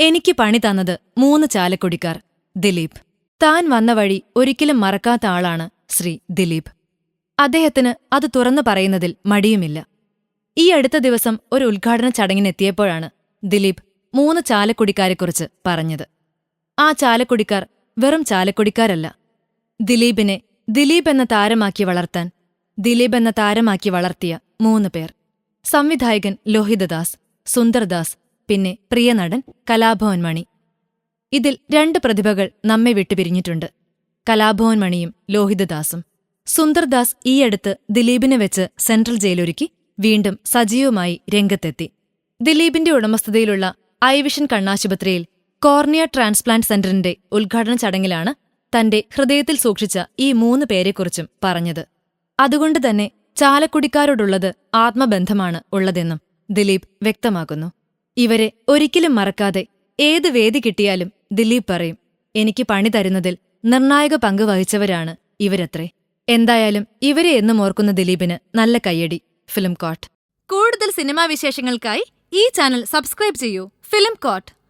എനിക്ക് പണി തന്നത് മൂന്ന് ചാലക്കുടിക്കാർ ദിലീപ്. താൻ വന്ന വഴി ഒരിക്കലും മറക്കാത്ത ആളാണ് ശ്രീ ദിലീപ്. അദ്ദേഹത്തിന് അത് തുറന്നു പറയുന്നതിൽ മടിയുമില്ല. ഈ അടുത്ത ദിവസം ഒരു ഉദ്ഘാടന ചടങ്ങിനെത്തിയപ്പോഴാണ് ദിലീപ് മൂന്ന് ചാലക്കുടിക്കാരെക്കുറിച്ച് പറഞ്ഞത്. ആ ചാലക്കുടിക്കാർ വെറും ചാലക്കുടിക്കാരല്ല. ദിലീപിനെ ദിലീപ് എന്ന താരമാക്കി വളർത്താൻ ദിലീപ് എന്ന താരമാക്കി വളർത്തിയ മൂന്ന് പേർ. സംവിധായകൻ ലോഹിതദാസ് സുന്ദർദാസ് പിന്നെ പ്രിയനടൻ കലാഭവൻ മണി ഇതിൽ രണ്ട് പ്രതിഭകൾ നമ്മെ വിട്ടുപിരിഞ്ഞിട്ടുണ്ട്. കലാഭവൻ മണിയും ലോഹിതദാസും. സുന്ദർദാസ് ഈയടുത്ത് ദിലീപിനെ വെച്ച് സെൻട്രൽ ജയിലൊരുക്കി വീണ്ടും സജീവമായി രംഗത്തെത്തി. ദിലീപിന്റെ ഉടമസ്ഥതയിലുള്ള ഐവിഷൻ കണ്ണാശുപത്രിയിൽ കോർണിയ ട്രാൻസ്പ്ലാന്റ് സെന്ററിന്റെ ഉദ്ഘാടന ചടങ്ങിലാണ് തന്റെ ഹൃദയത്തിൽ സൂക്ഷിച്ച ഈ മൂന്ന് പേരെക്കുറിച്ചും പറഞ്ഞത്. അതുകൊണ്ട് തന്നെ ചാലക്കുടിക്കാരോടുള്ളത് ആത്മബന്ധമാണ് ഉള്ളതെന്നും ദിലീപ് വ്യക്തമാക്കുന്നു. ഇവരെ ഒരിക്കലും മറക്കാതെ ഏത് വേദി കിട്ടിയാലും ദിലീപ് പറയും എനിക്ക് പണി തരുന്നതിൽ നിർണായക പങ്ക് വഹിച്ചവരാണ് ഇവരത്രേ. എന്തായാലും ഇവരെ എന്നും ഓർക്കുന്ന ദിലീപിന് നല്ല കയ്യടി. Film quote. കൂടുതൽ സിനിമാ വിശേഷങ്ങൾക്കായി ഈ ചാനൽ സബ്സ്ക്രൈബ് ചെയ്യൂ. Film court.